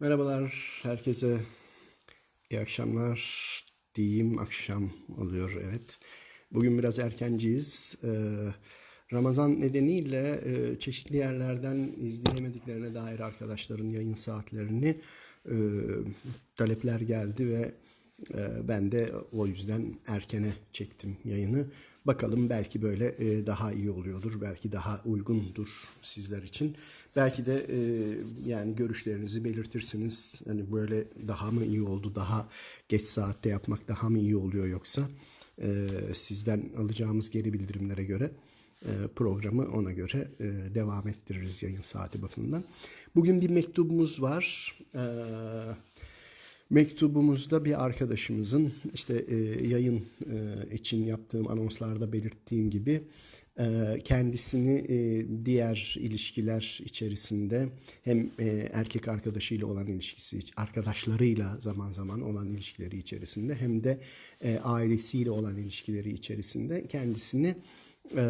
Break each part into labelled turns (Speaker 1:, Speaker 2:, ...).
Speaker 1: Merhabalar herkese. İyi akşamlar diyeyim. Akşam oluyor evet. Bugün biraz erkenciyiz. Ee, Ramazan nedeniyle e, çeşitli yerlerden izleyemediklerine dair arkadaşların yayın saatlerini e, talepler geldi ve e, ben de o yüzden erkene çektim yayını. Bakalım belki böyle e, daha iyi oluyordur, belki daha uygundur sizler için. Belki de e, yani görüşlerinizi belirtirsiniz. Hani böyle daha mı iyi oldu, daha geç saatte yapmak daha mı iyi oluyor yoksa e, sizden alacağımız geri bildirimlere göre e, programı ona göre e, devam ettiririz yayın saati bakımından. Bugün bir mektubumuz var. Mektubumuzda bir arkadaşımızın işte e, yayın e, için yaptığım anonslarda belirttiğim gibi e, kendisini e, diğer ilişkiler içerisinde hem e, erkek arkadaşıyla olan ilişkisi, arkadaşlarıyla zaman zaman olan ilişkileri içerisinde hem de e, ailesiyle olan ilişkileri içerisinde kendisini e,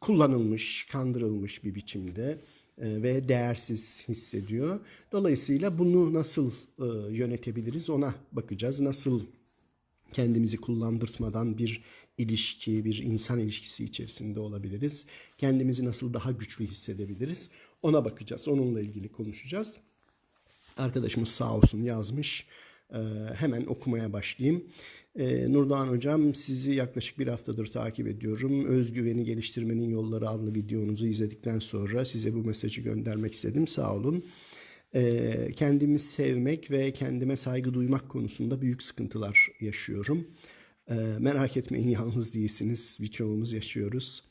Speaker 1: kullanılmış, kandırılmış bir biçimde ve değersiz hissediyor. Dolayısıyla bunu nasıl e, yönetebiliriz ona bakacağız. Nasıl kendimizi kullandırtmadan bir ilişki, bir insan ilişkisi içerisinde olabiliriz? Kendimizi nasıl daha güçlü hissedebiliriz? Ona bakacağız. Onunla ilgili konuşacağız. Arkadaşımız sağ olsun yazmış. Ee, hemen okumaya başlayayım. Ee, Nurdoğan Hocam sizi yaklaşık bir haftadır takip ediyorum. Özgüveni geliştirmenin yolları adlı videonuzu izledikten sonra size bu mesajı göndermek istedim. Sağ olun. Ee, kendimi sevmek ve kendime saygı duymak konusunda büyük sıkıntılar yaşıyorum. Ee, merak etmeyin yalnız değilsiniz. Birçoğumuz yaşıyoruz.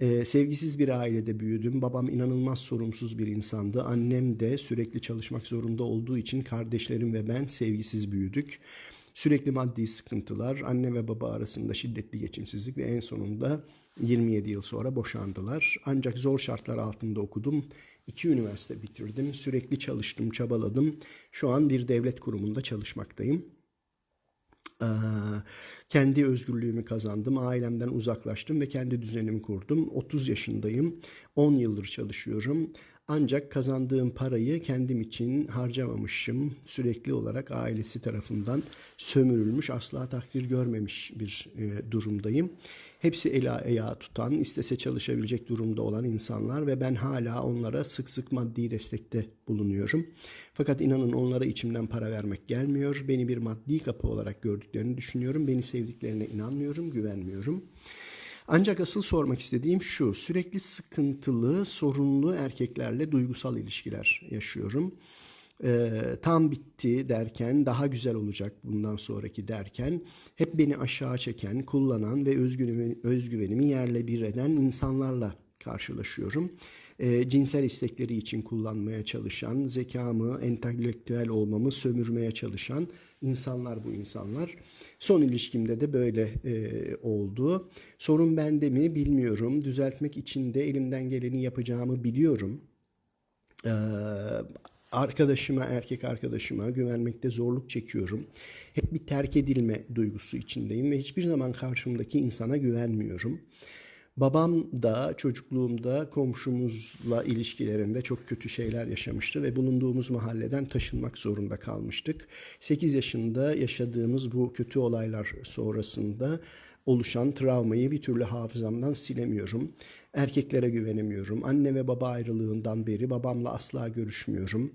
Speaker 1: Ee, sevgisiz bir ailede büyüdüm. Babam inanılmaz sorumsuz bir insandı. Annem de sürekli çalışmak zorunda olduğu için kardeşlerim ve ben sevgisiz büyüdük. Sürekli maddi sıkıntılar, anne ve baba arasında şiddetli geçimsizlik ve en sonunda 27 yıl sonra boşandılar. Ancak zor şartlar altında okudum. İki üniversite bitirdim. Sürekli çalıştım, çabaladım. Şu an bir devlet kurumunda çalışmaktayım. Ee, kendi özgürlüğümü kazandım, ailemden uzaklaştım ve kendi düzenimi kurdum. 30 yaşındayım, 10 yıldır çalışıyorum. Ancak kazandığım parayı kendim için harcamamışım. Sürekli olarak ailesi tarafından sömürülmüş, asla takdir görmemiş bir e, durumdayım. Hepsi el ayağı tutan, istese çalışabilecek durumda olan insanlar ve ben hala onlara sık sık maddi destekte bulunuyorum. Fakat inanın onlara içimden para vermek gelmiyor. Beni bir maddi kapı olarak gördüklerini düşünüyorum. Beni sevdiklerine inanmıyorum, güvenmiyorum. Ancak asıl sormak istediğim şu, sürekli sıkıntılı, sorunlu erkeklerle duygusal ilişkiler yaşıyorum. Ee, tam bitti derken, daha güzel olacak bundan sonraki derken, hep beni aşağı çeken, kullanan ve özgüvenimi, özgüvenimi yerle bir eden insanlarla karşılaşıyorum. E, cinsel istekleri için kullanmaya çalışan, zekamı, entelektüel olmamı sömürmeye çalışan insanlar bu insanlar. Son ilişkimde de böyle e, oldu. Sorun bende mi bilmiyorum. Düzeltmek için de elimden geleni yapacağımı biliyorum. Ee, arkadaşıma, erkek arkadaşıma güvenmekte zorluk çekiyorum. Hep bir terk edilme duygusu içindeyim ve hiçbir zaman karşımdaki insana güvenmiyorum. Babam da çocukluğumda komşumuzla ilişkilerinde çok kötü şeyler yaşamıştı ve bulunduğumuz mahalleden taşınmak zorunda kalmıştık. 8 yaşında yaşadığımız bu kötü olaylar sonrasında oluşan travmayı bir türlü hafızamdan silemiyorum. Erkeklere güvenemiyorum. Anne ve baba ayrılığından beri babamla asla görüşmüyorum.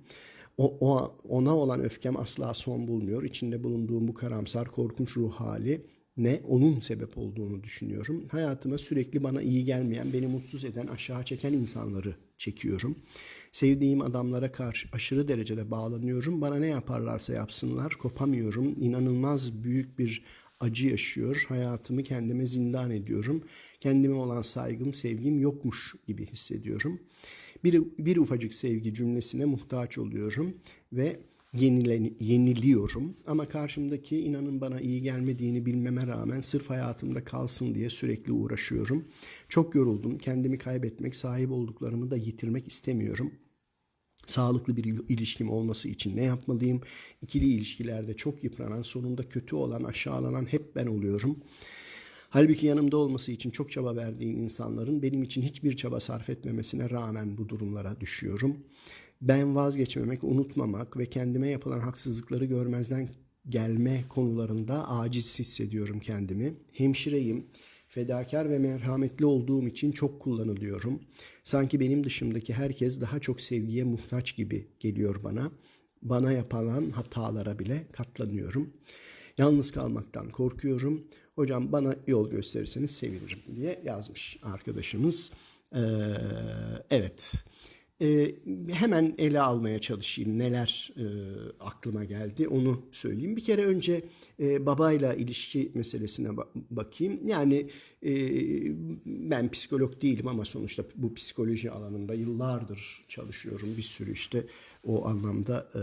Speaker 1: O, o, ona olan öfkem asla son bulmuyor. İçinde bulunduğum bu karamsar, korkunç ruh hali ne onun sebep olduğunu düşünüyorum. Hayatıma sürekli bana iyi gelmeyen, beni mutsuz eden, aşağı çeken insanları çekiyorum. Sevdiğim adamlara karşı aşırı derecede bağlanıyorum. Bana ne yaparlarsa yapsınlar, kopamıyorum. İnanılmaz büyük bir acı yaşıyor. Hayatımı kendime zindan ediyorum. Kendime olan saygım, sevgim yokmuş gibi hissediyorum. Bir, bir ufacık sevgi cümlesine muhtaç oluyorum ve yenilen, yeniliyorum. Ama karşımdaki inanın bana iyi gelmediğini bilmeme rağmen sırf hayatımda kalsın diye sürekli uğraşıyorum. Çok yoruldum. Kendimi kaybetmek, sahip olduklarımı da yitirmek istemiyorum. Sağlıklı bir ilişkim olması için ne yapmalıyım? İkili ilişkilerde çok yıpranan, sonunda kötü olan, aşağılanan hep ben oluyorum. Halbuki yanımda olması için çok çaba verdiğim insanların benim için hiçbir çaba sarf etmemesine rağmen bu durumlara düşüyorum. Ben vazgeçmemek, unutmamak ve kendime yapılan haksızlıkları görmezden gelme konularında aciz hissediyorum kendimi. Hemşireyim. Fedakar ve merhametli olduğum için çok kullanılıyorum. Sanki benim dışımdaki herkes daha çok sevgiye muhtaç gibi geliyor bana. Bana yapılan hatalara bile katlanıyorum. Yalnız kalmaktan korkuyorum. Hocam bana yol gösterirseniz sevinirim diye yazmış arkadaşımız. Ee, evet. Ee, hemen ele almaya çalışayım neler e, aklıma geldi onu söyleyeyim. Bir kere önce e, babayla ilişki meselesine ba- bakayım. Yani e, ben psikolog değilim ama sonuçta bu psikoloji alanında yıllardır çalışıyorum. Bir sürü işte o anlamda e,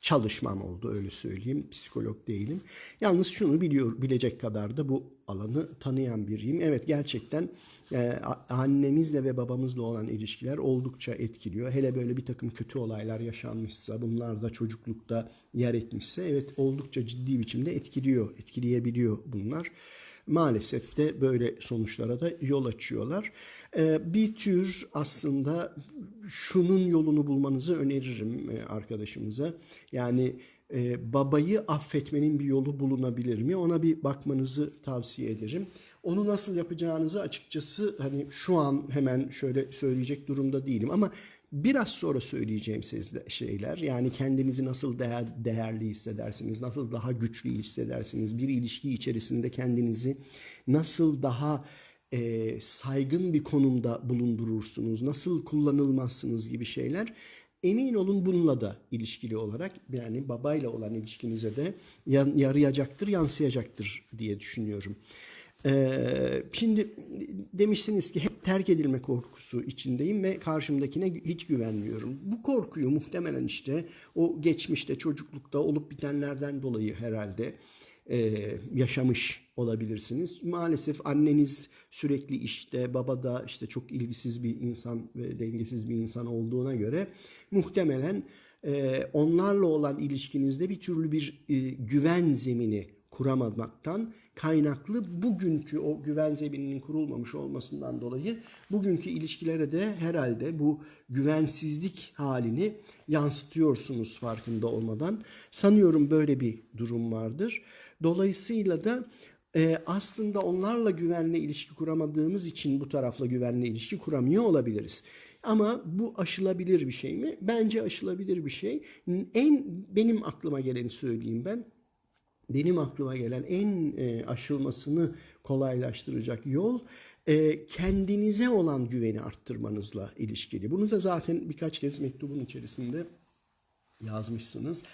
Speaker 1: çalışmam oldu öyle söyleyeyim. Psikolog değilim. Yalnız şunu biliyor bilecek kadar da bu alanı tanıyan biriyim. Evet gerçekten e, annemizle ve babamızla olan ilişkiler oldukça etkiliyor. Hele böyle bir takım kötü olaylar yaşanmışsa, bunlar da çocuklukta yer etmişse evet oldukça ciddi biçimde etkiliyor, etkileyebiliyor bunlar maalesef de böyle sonuçlara da yol açıyorlar. Ee, bir tür aslında şunun yolunu bulmanızı öneririm e, arkadaşımıza. Yani e, babayı affetmenin bir yolu bulunabilir mi? Ona bir bakmanızı tavsiye ederim. Onu nasıl yapacağınızı açıkçası hani şu an hemen şöyle söyleyecek durumda değilim ama biraz sonra söyleyeceğim sizde şeyler yani kendinizi nasıl değer, değerli hissedersiniz, nasıl daha güçlü hissedersiniz, bir ilişki içerisinde kendinizi nasıl daha e, saygın bir konumda bulundurursunuz, nasıl kullanılmazsınız gibi şeyler emin olun bununla da ilişkili olarak yani babayla olan ilişkinize de yarayacaktır, yansıyacaktır diye düşünüyorum. Ee, şimdi demişsiniz ki hep terk edilme korkusu içindeyim ve karşımdakine hiç güvenmiyorum. Bu korkuyu muhtemelen işte o geçmişte çocuklukta olup bitenlerden dolayı herhalde e, yaşamış olabilirsiniz. Maalesef anneniz sürekli işte, baba da işte çok ilgisiz bir insan ve dengesiz bir insan olduğuna göre muhtemelen e, onlarla olan ilişkinizde bir türlü bir e, güven zemini kuramamaktan kaynaklı bugünkü o güven zemininin kurulmamış olmasından dolayı bugünkü ilişkilere de herhalde bu güvensizlik halini yansıtıyorsunuz farkında olmadan. Sanıyorum böyle bir durum vardır. Dolayısıyla da e, aslında onlarla güvenli ilişki kuramadığımız için bu tarafla güvenli ilişki kuramıyor olabiliriz. Ama bu aşılabilir bir şey mi? Bence aşılabilir bir şey. En benim aklıma geleni söyleyeyim ben benim aklıma gelen en e, aşılmasını kolaylaştıracak yol e, kendinize olan güveni arttırmanızla ilişkili. Bunu da zaten birkaç kez mektubun içerisinde yazmışsınız.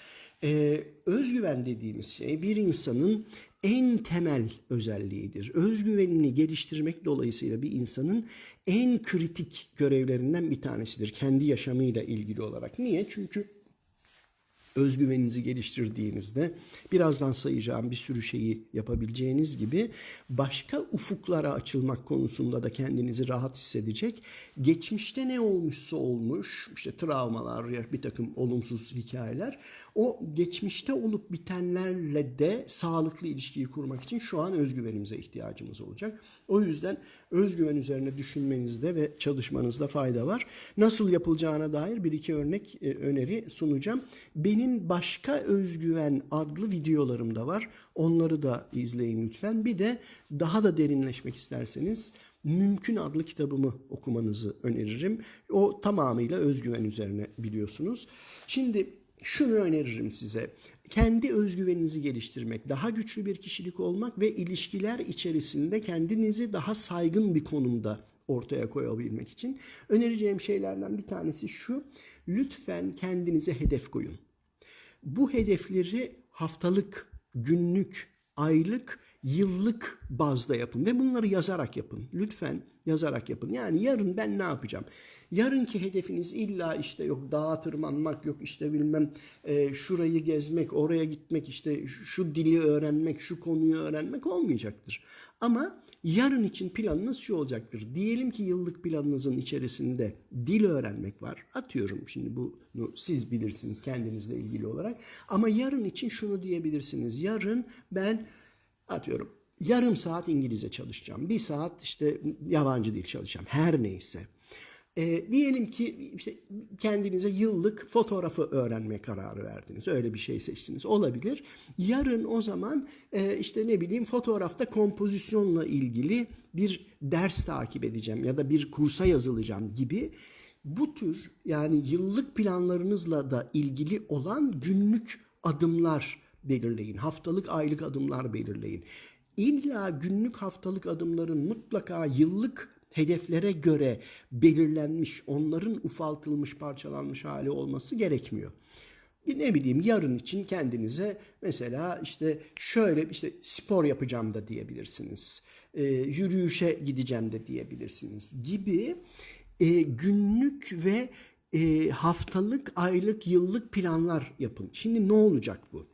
Speaker 1: E, özgüven dediğimiz şey bir insanın en temel özelliğidir. Özgüvenini geliştirmek dolayısıyla bir insanın en kritik görevlerinden bir tanesidir. Kendi yaşamıyla ilgili olarak. Niye? Çünkü özgüveninizi geliştirdiğinizde birazdan sayacağım bir sürü şeyi yapabileceğiniz gibi başka ufuklara açılmak konusunda da kendinizi rahat hissedecek. Geçmişte ne olmuşsa olmuş işte travmalar ya bir takım olumsuz hikayeler o geçmişte olup bitenlerle de sağlıklı ilişkiyi kurmak için şu an özgüvenimize ihtiyacımız olacak. O yüzden özgüven üzerine düşünmenizde ve çalışmanızda fayda var. Nasıl yapılacağına dair bir iki örnek e, öneri sunacağım. Benim başka özgüven adlı videolarım da var. Onları da izleyin lütfen. Bir de daha da derinleşmek isterseniz Mümkün adlı kitabımı okumanızı öneririm. O tamamıyla özgüven üzerine biliyorsunuz. Şimdi şunu öneririm size. Kendi özgüveninizi geliştirmek, daha güçlü bir kişilik olmak ve ilişkiler içerisinde kendinizi daha saygın bir konumda ortaya koyabilmek için önereceğim şeylerden bir tanesi şu. Lütfen kendinize hedef koyun. Bu hedefleri haftalık, günlük, aylık, yıllık bazda yapın ve bunları yazarak yapın. Lütfen yazarak yapın. Yani yarın ben ne yapacağım? Yarınki hedefiniz illa işte yok dağa tırmanmak, yok işte bilmem e, şurayı gezmek, oraya gitmek, işte şu dili öğrenmek, şu konuyu öğrenmek olmayacaktır. Ama yarın için planınız şu olacaktır. Diyelim ki yıllık planınızın içerisinde dil öğrenmek var. Atıyorum şimdi bunu siz bilirsiniz kendinizle ilgili olarak. Ama yarın için şunu diyebilirsiniz. Yarın ben atıyorum yarım saat İngilizce çalışacağım. Bir saat işte yabancı dil çalışacağım. Her neyse. E, diyelim ki işte kendinize yıllık fotoğrafı öğrenme kararı verdiniz. Öyle bir şey seçtiniz. Olabilir. Yarın o zaman e, işte ne bileyim fotoğrafta kompozisyonla ilgili bir ders takip edeceğim ya da bir kursa yazılacağım gibi bu tür yani yıllık planlarınızla da ilgili olan günlük adımlar belirleyin. Haftalık, aylık adımlar belirleyin. İlla günlük haftalık adımların mutlaka yıllık hedeflere göre belirlenmiş, onların ufaltılmış, parçalanmış hali olması gerekmiyor. Ne bileyim yarın için kendinize mesela işte şöyle işte spor yapacağım da diyebilirsiniz. Ee, yürüyüşe gideceğim de diyebilirsiniz gibi e, günlük ve e, haftalık, aylık, yıllık planlar yapın. Şimdi ne olacak bu?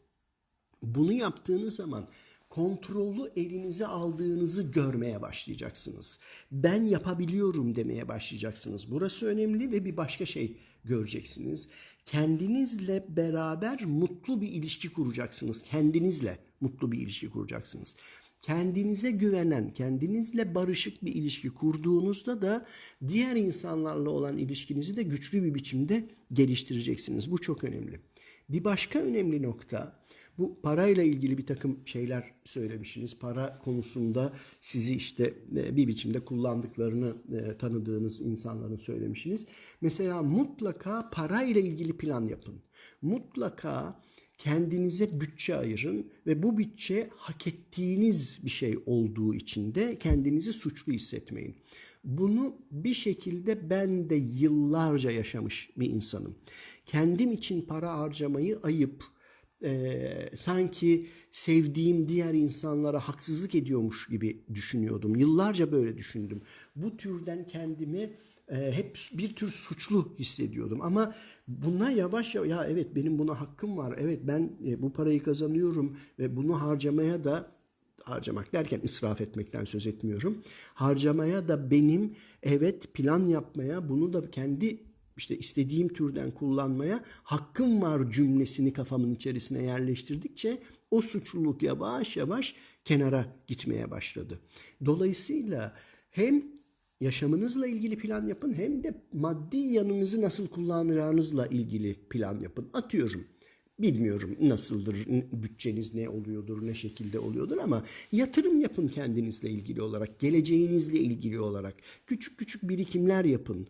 Speaker 1: Bunu yaptığınız zaman kontrolü elinize aldığınızı görmeye başlayacaksınız. Ben yapabiliyorum demeye başlayacaksınız. Burası önemli ve bir başka şey göreceksiniz. Kendinizle beraber mutlu bir ilişki kuracaksınız. Kendinizle mutlu bir ilişki kuracaksınız. Kendinize güvenen, kendinizle barışık bir ilişki kurduğunuzda da diğer insanlarla olan ilişkinizi de güçlü bir biçimde geliştireceksiniz. Bu çok önemli. Bir başka önemli nokta bu parayla ilgili bir takım şeyler söylemişsiniz. Para konusunda sizi işte e, bir biçimde kullandıklarını e, tanıdığınız insanların söylemişsiniz. Mesela mutlaka parayla ilgili plan yapın. Mutlaka kendinize bütçe ayırın ve bu bütçe hak ettiğiniz bir şey olduğu için de kendinizi suçlu hissetmeyin. Bunu bir şekilde ben de yıllarca yaşamış bir insanım. Kendim için para harcamayı ayıp, e, sanki sevdiğim diğer insanlara haksızlık ediyormuş gibi düşünüyordum. Yıllarca böyle düşündüm. Bu türden kendimi e, hep bir tür suçlu hissediyordum. Ama buna yavaş yavaş ya evet benim buna hakkım var. Evet ben e, bu parayı kazanıyorum ve bunu harcamaya da harcamak derken israf etmekten söz etmiyorum. Harcamaya da benim evet plan yapmaya bunu da kendi işte istediğim türden kullanmaya hakkım var cümlesini kafamın içerisine yerleştirdikçe o suçluluk yavaş yavaş kenara gitmeye başladı. Dolayısıyla hem yaşamınızla ilgili plan yapın hem de maddi yanınızı nasıl kullanacağınızla ilgili plan yapın. Atıyorum Bilmiyorum nasıldır, bütçeniz ne oluyordur, ne şekilde oluyordur ama yatırım yapın kendinizle ilgili olarak, geleceğinizle ilgili olarak. Küçük küçük birikimler yapın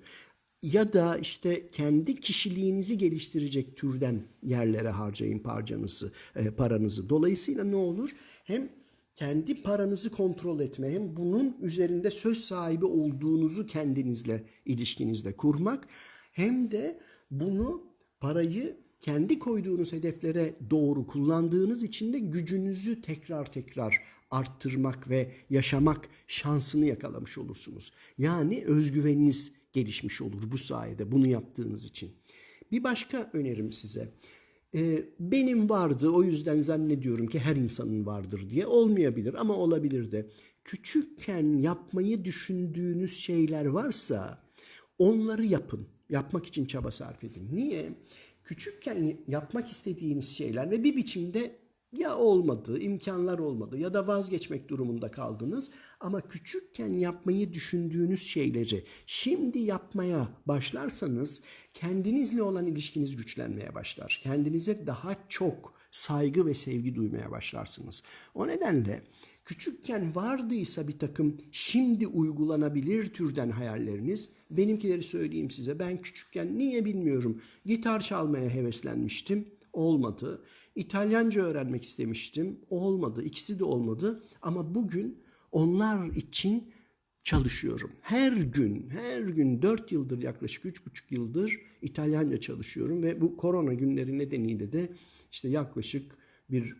Speaker 1: ya da işte kendi kişiliğinizi geliştirecek türden yerlere harcayın parçanızı, e, paranızı. Dolayısıyla ne olur? Hem kendi paranızı kontrol etme hem bunun üzerinde söz sahibi olduğunuzu kendinizle ilişkinizde kurmak hem de bunu parayı kendi koyduğunuz hedeflere doğru kullandığınız için de gücünüzü tekrar tekrar arttırmak ve yaşamak şansını yakalamış olursunuz. Yani özgüveniniz gelişmiş olur bu sayede bunu yaptığınız için. Bir başka önerim size. Ee, benim vardı o yüzden zannediyorum ki her insanın vardır diye olmayabilir ama olabilir de. Küçükken yapmayı düşündüğünüz şeyler varsa onları yapın. Yapmak için çaba sarf edin. Niye? Küçükken yapmak istediğiniz şeyler ve bir biçimde ya olmadı, imkanlar olmadı ya da vazgeçmek durumunda kaldınız ama küçükken yapmayı düşündüğünüz şeyleri şimdi yapmaya başlarsanız kendinizle olan ilişkiniz güçlenmeye başlar. Kendinize daha çok saygı ve sevgi duymaya başlarsınız. O nedenle küçükken vardıysa bir takım şimdi uygulanabilir türden hayalleriniz benimkileri söyleyeyim size. Ben küçükken niye bilmiyorum gitar çalmaya heveslenmiştim olmadı. İtalyanca öğrenmek istemiştim. Olmadı. İkisi de olmadı. Ama bugün onlar için çalışıyorum. Her gün, her gün 4 yıldır yaklaşık 3,5 yıldır İtalyanca çalışıyorum ve bu korona günleri nedeniyle de işte yaklaşık bir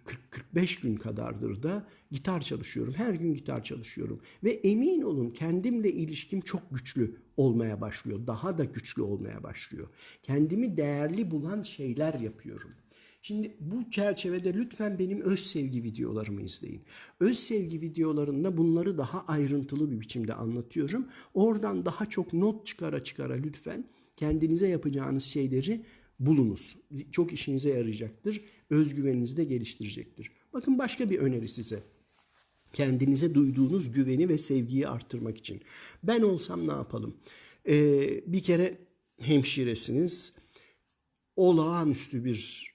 Speaker 1: 40-45 gün kadardır da gitar çalışıyorum. Her gün gitar çalışıyorum. Ve emin olun kendimle ilişkim çok güçlü olmaya başlıyor. Daha da güçlü olmaya başlıyor. Kendimi değerli bulan şeyler yapıyorum. Şimdi bu çerçevede lütfen benim öz sevgi videolarımı izleyin. Öz sevgi videolarında bunları daha ayrıntılı bir biçimde anlatıyorum. Oradan daha çok not çıkara çıkara lütfen kendinize yapacağınız şeyleri bulunuz. Çok işinize yarayacaktır. Özgüveninizi de geliştirecektir. Bakın başka bir öneri size. Kendinize duyduğunuz güveni ve sevgiyi arttırmak için. Ben olsam ne yapalım? Ee, bir kere hemşiresiniz. Olağanüstü bir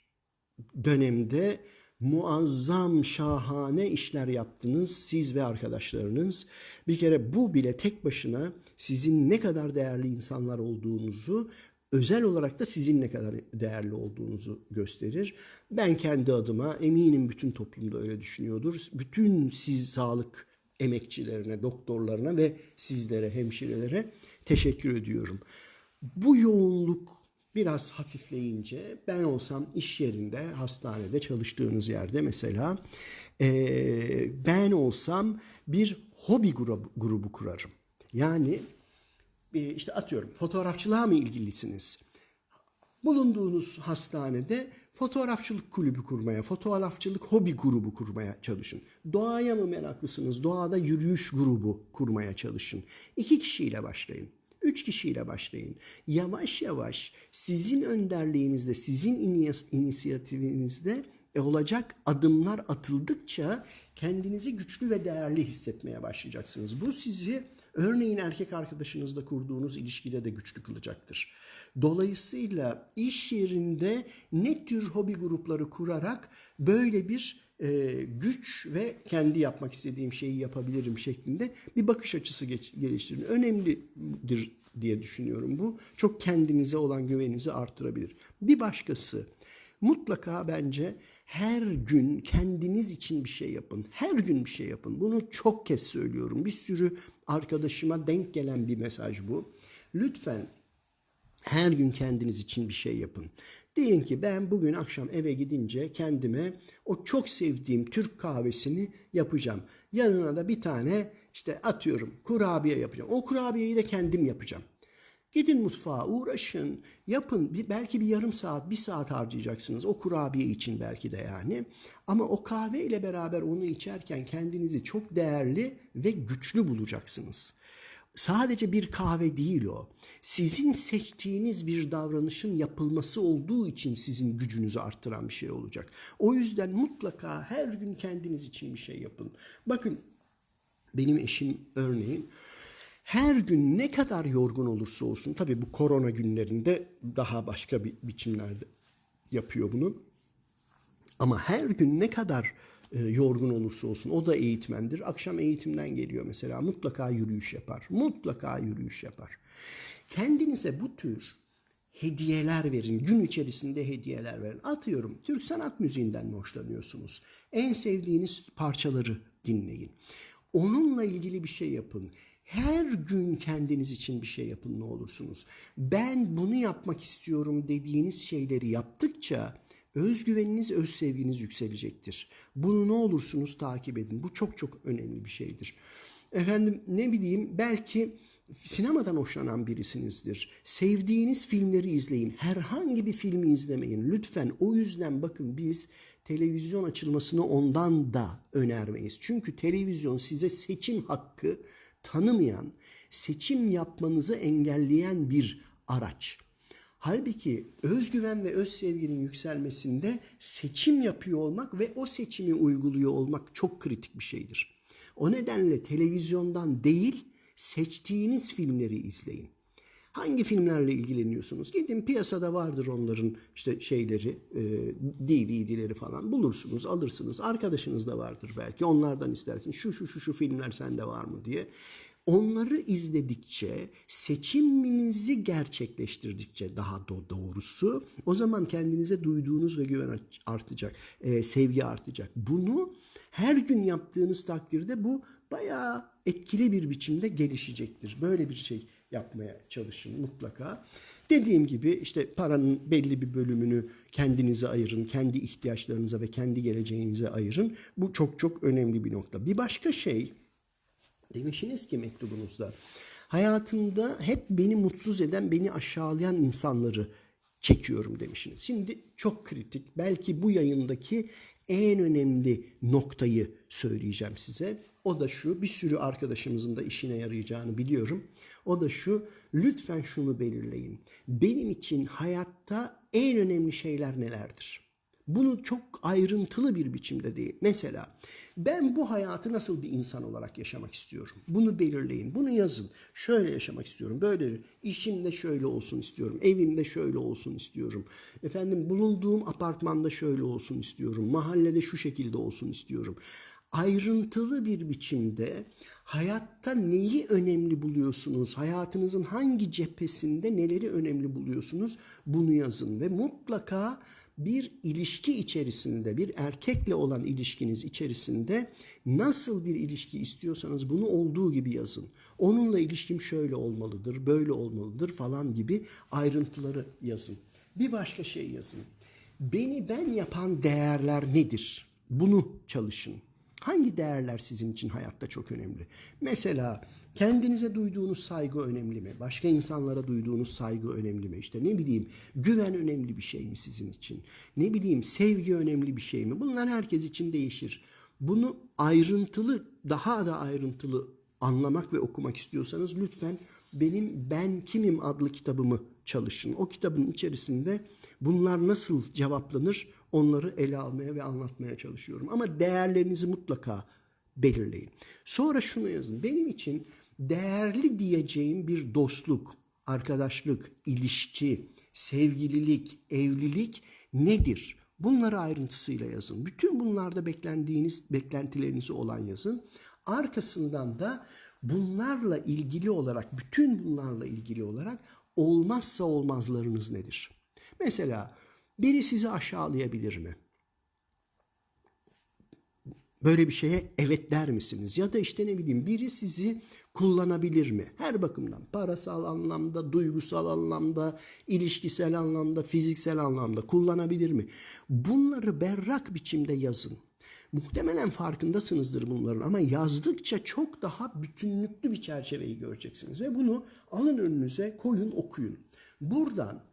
Speaker 1: dönemde muazzam, şahane işler yaptınız siz ve arkadaşlarınız. Bir kere bu bile tek başına sizin ne kadar değerli insanlar olduğunuzu, özel olarak da sizin ne kadar değerli olduğunuzu gösterir. Ben kendi adıma eminim bütün toplumda öyle düşünüyordur. Bütün siz sağlık emekçilerine, doktorlarına ve sizlere, hemşirelere teşekkür ediyorum. Bu yoğunluk biraz hafifleyince ben olsam iş yerinde, hastanede çalıştığınız yerde mesela eee, ben olsam bir hobi grubu, grubu kurarım. Yani e, işte atıyorum fotoğrafçılığa mı ilgilisiniz? bulunduğunuz hastanede fotoğrafçılık kulübü kurmaya, fotoğrafçılık hobi grubu kurmaya çalışın. Doğaya mı meraklısınız? Doğada yürüyüş grubu kurmaya çalışın. İki kişiyle başlayın. Üç kişiyle başlayın. Yavaş yavaş sizin önderliğinizde, sizin inis- inisiyatifinizde e, olacak adımlar atıldıkça kendinizi güçlü ve değerli hissetmeye başlayacaksınız. Bu sizi örneğin erkek arkadaşınızla kurduğunuz ilişkide de güçlü kılacaktır. Dolayısıyla iş yerinde ne tür hobi grupları kurarak böyle bir e, güç ve kendi yapmak istediğim şeyi yapabilirim şeklinde bir bakış açısı geç, geliştirin. Önemlidir diye düşünüyorum bu. Çok kendinize olan güveninizi artırabilir. Bir başkası mutlaka bence her gün kendiniz için bir şey yapın. Her gün bir şey yapın. Bunu çok kez söylüyorum. Bir sürü arkadaşıma denk gelen bir mesaj bu. Lütfen her gün kendiniz için bir şey yapın. Deyin ki ben bugün akşam eve gidince kendime o çok sevdiğim Türk kahvesini yapacağım. Yanına da bir tane işte atıyorum kurabiye yapacağım. O kurabiyeyi de kendim yapacağım. Gidin mutfağa uğraşın, yapın. Bir, belki bir yarım saat, bir saat harcayacaksınız o kurabiye için belki de yani. Ama o kahve ile beraber onu içerken kendinizi çok değerli ve güçlü bulacaksınız. Sadece bir kahve değil o. Sizin seçtiğiniz bir davranışın yapılması olduğu için sizin gücünüzü arttıran bir şey olacak. O yüzden mutlaka her gün kendiniz için bir şey yapın. Bakın benim eşim örneğin her gün ne kadar yorgun olursa olsun tabii bu korona günlerinde daha başka bir biçimlerde yapıyor bunu. Ama her gün ne kadar e, yorgun olursa olsun o da eğitmendir. Akşam eğitimden geliyor mesela mutlaka yürüyüş yapar. Mutlaka yürüyüş yapar. Kendinize bu tür hediyeler verin. Gün içerisinde hediyeler verin. Atıyorum Türk sanat müziğinden mi hoşlanıyorsunuz? En sevdiğiniz parçaları dinleyin. Onunla ilgili bir şey yapın. Her gün kendiniz için bir şey yapın ne olursunuz. Ben bunu yapmak istiyorum dediğiniz şeyleri yaptıkça özgüveniniz, öz sevginiz yükselecektir. Bunu ne olursunuz takip edin. Bu çok çok önemli bir şeydir. Efendim ne bileyim belki sinemadan hoşlanan birisinizdir. Sevdiğiniz filmleri izleyin. Herhangi bir filmi izlemeyin. Lütfen o yüzden bakın biz televizyon açılmasını ondan da önermeyiz. Çünkü televizyon size seçim hakkı tanımayan, seçim yapmanızı engelleyen bir araç. Halbuki özgüven ve öz sevginin yükselmesinde seçim yapıyor olmak ve o seçimi uyguluyor olmak çok kritik bir şeydir. O nedenle televizyondan değil, seçtiğiniz filmleri izleyin. Hangi filmlerle ilgileniyorsunuz? Gidin piyasada vardır onların işte şeyleri, e, DVD'leri falan bulursunuz, alırsınız. Arkadaşınız da vardır belki. Onlardan istersin. Şu şu şu şu filmler sende var mı diye. Onları izledikçe, seçiminizi gerçekleştirdikçe daha do- doğrusu o zaman kendinize duyduğunuz ve güven artacak, e, sevgi artacak. Bunu her gün yaptığınız takdirde bu bayağı etkili bir biçimde gelişecektir. Böyle bir şey yapmaya çalışın mutlaka. Dediğim gibi işte paranın belli bir bölümünü kendinize ayırın, kendi ihtiyaçlarınıza ve kendi geleceğinize ayırın. Bu çok çok önemli bir nokta. Bir başka şey demişsiniz ki mektubunuzda hayatımda hep beni mutsuz eden, beni aşağılayan insanları çekiyorum demişsiniz. Şimdi çok kritik. Belki bu yayındaki en önemli noktayı söyleyeceğim size. O da şu, bir sürü arkadaşımızın da işine yarayacağını biliyorum. O da şu, lütfen şunu belirleyin. Benim için hayatta en önemli şeyler nelerdir? Bunu çok ayrıntılı bir biçimde değil. Mesela ben bu hayatı nasıl bir insan olarak yaşamak istiyorum? Bunu belirleyin. Bunu yazın. Şöyle yaşamak istiyorum. Böyle işimde şöyle olsun istiyorum. Evimde şöyle olsun istiyorum. Efendim bulunduğum apartmanda şöyle olsun istiyorum. Mahallede şu şekilde olsun istiyorum ayrıntılı bir biçimde hayatta neyi önemli buluyorsunuz? Hayatınızın hangi cephesinde neleri önemli buluyorsunuz? Bunu yazın ve mutlaka bir ilişki içerisinde, bir erkekle olan ilişkiniz içerisinde nasıl bir ilişki istiyorsanız bunu olduğu gibi yazın. Onunla ilişkim şöyle olmalıdır, böyle olmalıdır falan gibi ayrıntıları yazın. Bir başka şey yazın. Beni ben yapan değerler nedir? Bunu çalışın. Hangi değerler sizin için hayatta çok önemli? Mesela kendinize duyduğunuz saygı önemli mi? Başka insanlara duyduğunuz saygı önemli mi? İşte ne bileyim güven önemli bir şey mi sizin için? Ne bileyim sevgi önemli bir şey mi? Bunlar herkes için değişir. Bunu ayrıntılı, daha da ayrıntılı anlamak ve okumak istiyorsanız lütfen benim Ben Kimim adlı kitabımı çalışın. O kitabın içerisinde bunlar nasıl cevaplanır onları ele almaya ve anlatmaya çalışıyorum. Ama değerlerinizi mutlaka belirleyin. Sonra şunu yazın. Benim için değerli diyeceğim bir dostluk, arkadaşlık, ilişki, sevgililik, evlilik nedir? Bunları ayrıntısıyla yazın. Bütün bunlarda beklendiğiniz, beklentilerinizi olan yazın. Arkasından da bunlarla ilgili olarak, bütün bunlarla ilgili olarak olmazsa olmazlarınız nedir? Mesela biri sizi aşağılayabilir mi? Böyle bir şeye evet der misiniz? Ya da işte ne bileyim biri sizi kullanabilir mi? Her bakımdan parasal anlamda, duygusal anlamda, ilişkisel anlamda, fiziksel anlamda kullanabilir mi? Bunları berrak biçimde yazın. Muhtemelen farkındasınızdır bunların ama yazdıkça çok daha bütünlüklü bir çerçeveyi göreceksiniz. Ve bunu alın önünüze koyun okuyun. Buradan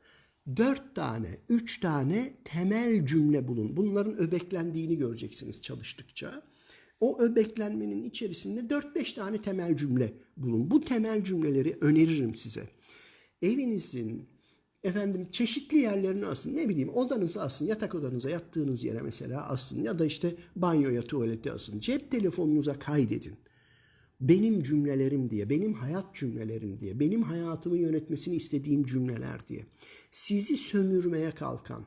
Speaker 1: dört tane, üç tane temel cümle bulun. Bunların öbeklendiğini göreceksiniz çalıştıkça. O öbeklenmenin içerisinde dört beş tane temel cümle bulun. Bu temel cümleleri öneririm size. Evinizin efendim çeşitli yerlerine asın. Ne bileyim odanıza asın, yatak odanıza yattığınız yere mesela asın ya da işte banyoya, tuvalete asın. Cep telefonunuza kaydedin benim cümlelerim diye, benim hayat cümlelerim diye, benim hayatımı yönetmesini istediğim cümleler diye. Sizi sömürmeye kalkan,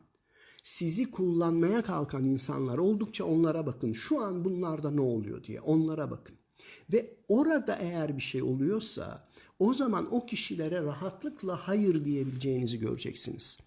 Speaker 1: sizi kullanmaya kalkan insanlar oldukça onlara bakın. Şu an bunlarda ne oluyor diye onlara bakın. Ve orada eğer bir şey oluyorsa o zaman o kişilere rahatlıkla hayır diyebileceğinizi göreceksiniz.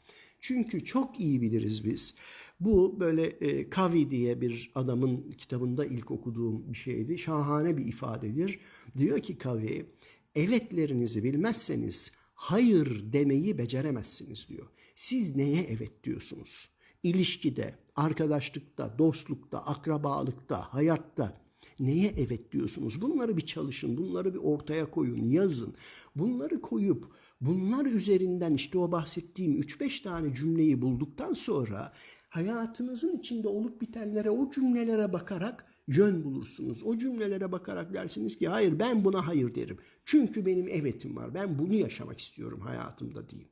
Speaker 1: Çünkü çok iyi biliriz biz. Bu böyle e, Kavi diye bir adamın kitabında ilk okuduğum bir şeydi. Şahane bir ifadedir. Diyor ki Kavi, evetlerinizi bilmezseniz hayır demeyi beceremezsiniz diyor. Siz neye evet diyorsunuz? İlişkide, arkadaşlıkta, dostlukta, akrabalıkta, hayatta neye evet diyorsunuz? Bunları bir çalışın, bunları bir ortaya koyun, yazın. Bunları koyup bunlar üzerinden işte o bahsettiğim 3-5 tane cümleyi bulduktan sonra hayatınızın içinde olup bitenlere, o cümlelere bakarak yön bulursunuz. O cümlelere bakarak dersiniz ki hayır ben buna hayır derim. Çünkü benim evetim var. Ben bunu yaşamak istiyorum hayatımda değil.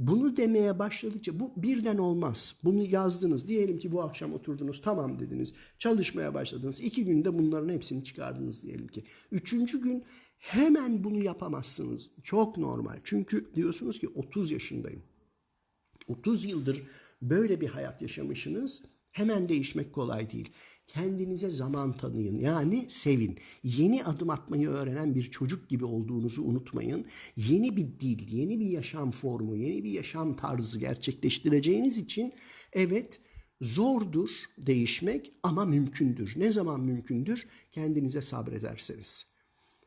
Speaker 1: Bunu demeye başladıkça bu birden olmaz. Bunu yazdınız. Diyelim ki bu akşam oturdunuz tamam dediniz. Çalışmaya başladınız. İki günde bunların hepsini çıkardınız diyelim ki. Üçüncü gün hemen bunu yapamazsınız. Çok normal. Çünkü diyorsunuz ki 30 yaşındayım. 30 yıldır böyle bir hayat yaşamışsınız. Hemen değişmek kolay değil. Kendinize zaman tanıyın. Yani sevin. Yeni adım atmayı öğrenen bir çocuk gibi olduğunuzu unutmayın. Yeni bir dil, yeni bir yaşam formu, yeni bir yaşam tarzı gerçekleştireceğiniz için evet zordur değişmek ama mümkündür. Ne zaman mümkündür? Kendinize sabrederseniz.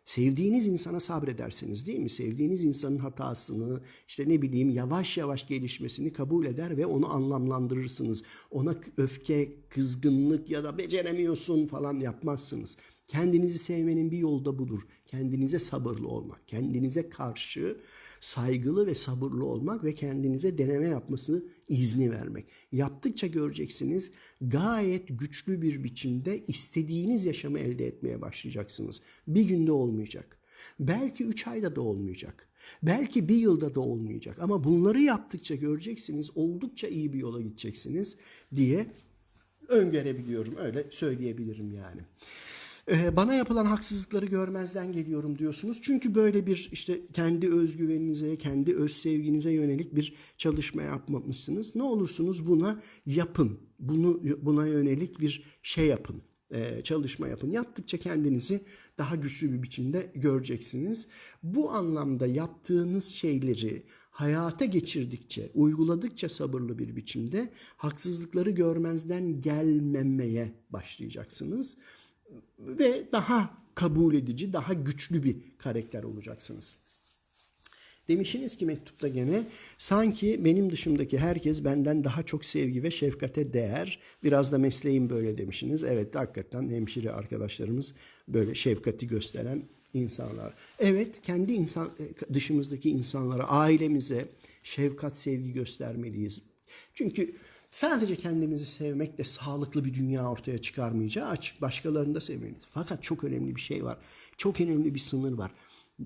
Speaker 1: Sevdiğiniz insana sabredersiniz değil mi? Sevdiğiniz insanın hatasını, işte ne bileyim yavaş yavaş gelişmesini kabul eder ve onu anlamlandırırsınız. Ona öfke, kızgınlık ya da beceremiyorsun falan yapmazsınız. Kendinizi sevmenin bir yolu da budur. Kendinize sabırlı olmak, kendinize karşı saygılı ve sabırlı olmak ve kendinize deneme yapmasını izni vermek. Yaptıkça göreceksiniz gayet güçlü bir biçimde istediğiniz yaşamı elde etmeye başlayacaksınız. Bir günde olmayacak. Belki üç ayda da olmayacak. Belki bir yılda da olmayacak ama bunları yaptıkça göreceksiniz oldukça iyi bir yola gideceksiniz diye öngörebiliyorum. Öyle söyleyebilirim yani. Ee, bana yapılan haksızlıkları görmezden geliyorum diyorsunuz. Çünkü böyle bir işte kendi özgüveninize, kendi öz sevginize yönelik bir çalışma yapmamışsınız. Ne olursunuz buna yapın. Bunu buna yönelik bir şey yapın. Ee, çalışma yapın. Yaptıkça kendinizi daha güçlü bir biçimde göreceksiniz. Bu anlamda yaptığınız şeyleri hayata geçirdikçe, uyguladıkça sabırlı bir biçimde haksızlıkları görmezden gelmemeye başlayacaksınız ve daha kabul edici, daha güçlü bir karakter olacaksınız. Demişsiniz ki mektupta gene sanki benim dışımdaki herkes benden daha çok sevgi ve şefkate değer. Biraz da mesleğim böyle demişsiniz. Evet hakikaten hemşire arkadaşlarımız böyle şefkati gösteren insanlar. Evet kendi insan dışımızdaki insanlara, ailemize şefkat, sevgi göstermeliyiz. Çünkü sadece kendimizi sevmekle sağlıklı bir dünya ortaya çıkarmayacağı açık. Başkalarını da sevmeliyiz. Fakat çok önemli bir şey var. Çok önemli bir sınır var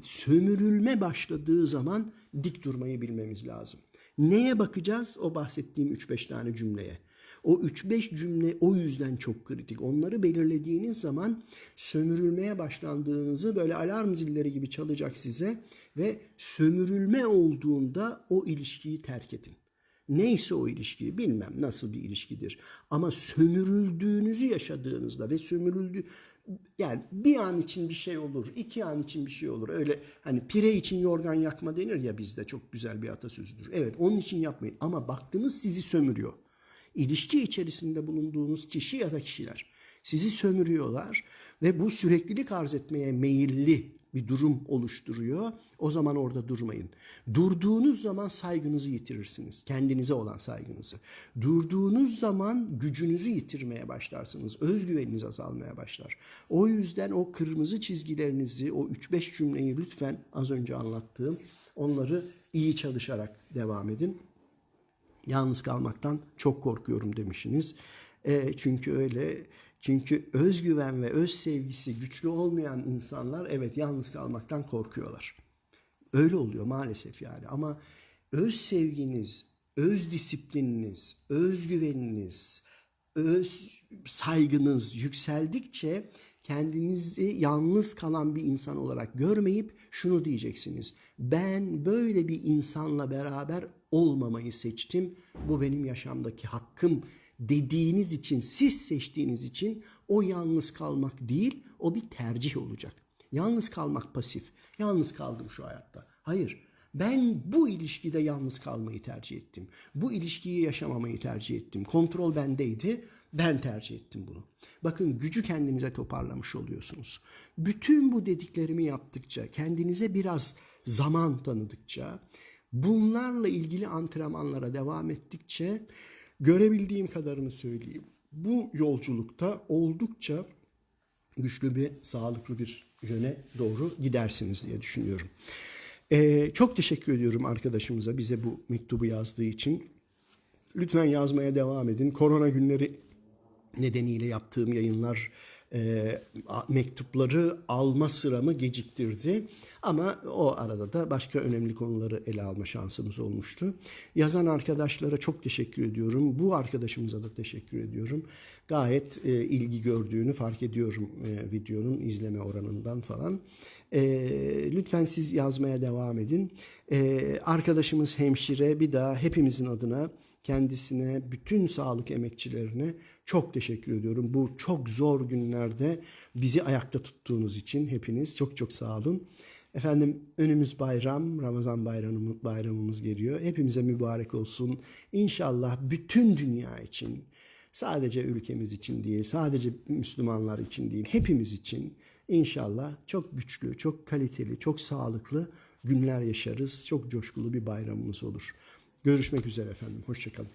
Speaker 1: sömürülme başladığı zaman dik durmayı bilmemiz lazım. Neye bakacağız? O bahsettiğim 3-5 tane cümleye. O 3-5 cümle o yüzden çok kritik. Onları belirlediğiniz zaman sömürülmeye başlandığınızı böyle alarm zilleri gibi çalacak size ve sömürülme olduğunda o ilişkiyi terk edin. Neyse o ilişki bilmem nasıl bir ilişkidir. Ama sömürüldüğünüzü yaşadığınızda ve sömürüldü yani bir an için bir şey olur, iki an için bir şey olur. Öyle hani pire için yorgan yakma denir ya bizde çok güzel bir atasözüdür. Evet onun için yapmayın ama baktınız sizi sömürüyor. İlişki içerisinde bulunduğunuz kişi ya da kişiler sizi sömürüyorlar ve bu süreklilik arz etmeye meyilli bir durum oluşturuyor. O zaman orada durmayın. Durduğunuz zaman saygınızı yitirirsiniz. Kendinize olan saygınızı. Durduğunuz zaman gücünüzü yitirmeye başlarsınız. Özgüveniniz azalmaya başlar. O yüzden o kırmızı çizgilerinizi, o 3-5 cümleyi lütfen az önce anlattığım onları iyi çalışarak devam edin. Yalnız kalmaktan çok korkuyorum demişsiniz. E, çünkü öyle çünkü özgüven ve öz sevgisi güçlü olmayan insanlar evet yalnız kalmaktan korkuyorlar. Öyle oluyor maalesef yani ama öz sevginiz, öz disiplininiz, özgüveniniz, öz saygınız yükseldikçe kendinizi yalnız kalan bir insan olarak görmeyip şunu diyeceksiniz. Ben böyle bir insanla beraber olmamayı seçtim. Bu benim yaşamdaki hakkım dediğiniz için, siz seçtiğiniz için o yalnız kalmak değil, o bir tercih olacak. Yalnız kalmak pasif. Yalnız kaldım şu hayatta. Hayır. Ben bu ilişkide yalnız kalmayı tercih ettim. Bu ilişkiyi yaşamamayı tercih ettim. Kontrol bendeydi. Ben tercih ettim bunu. Bakın gücü kendinize toparlamış oluyorsunuz. Bütün bu dediklerimi yaptıkça, kendinize biraz zaman tanıdıkça, bunlarla ilgili antrenmanlara devam ettikçe görebildiğim kadarını söyleyeyim. Bu yolculukta oldukça güçlü bir, sağlıklı bir yöne doğru gidersiniz diye düşünüyorum. Ee, çok teşekkür ediyorum arkadaşımıza bize bu mektubu yazdığı için. Lütfen yazmaya devam edin. Korona günleri nedeniyle yaptığım yayınlar e, mektupları alma sıramı geciktirdi. Ama o arada da başka önemli konuları ele alma şansımız olmuştu. Yazan arkadaşlara çok teşekkür ediyorum. Bu arkadaşımıza da teşekkür ediyorum. Gayet e, ilgi gördüğünü fark ediyorum e, videonun izleme oranından falan. E, lütfen siz yazmaya devam edin. E, arkadaşımız hemşire bir daha hepimizin adına kendisine, bütün sağlık emekçilerine çok teşekkür ediyorum. Bu çok zor günlerde bizi ayakta tuttuğunuz için hepiniz çok çok sağ olun. Efendim önümüz bayram, Ramazan bayramımız, bayramımız geliyor. Hepimize mübarek olsun. İnşallah bütün dünya için, sadece ülkemiz için değil, sadece Müslümanlar için değil, hepimiz için inşallah çok güçlü, çok kaliteli, çok sağlıklı günler yaşarız. Çok coşkulu bir bayramımız olur. Görüşmek üzere efendim. Hoşçakalın.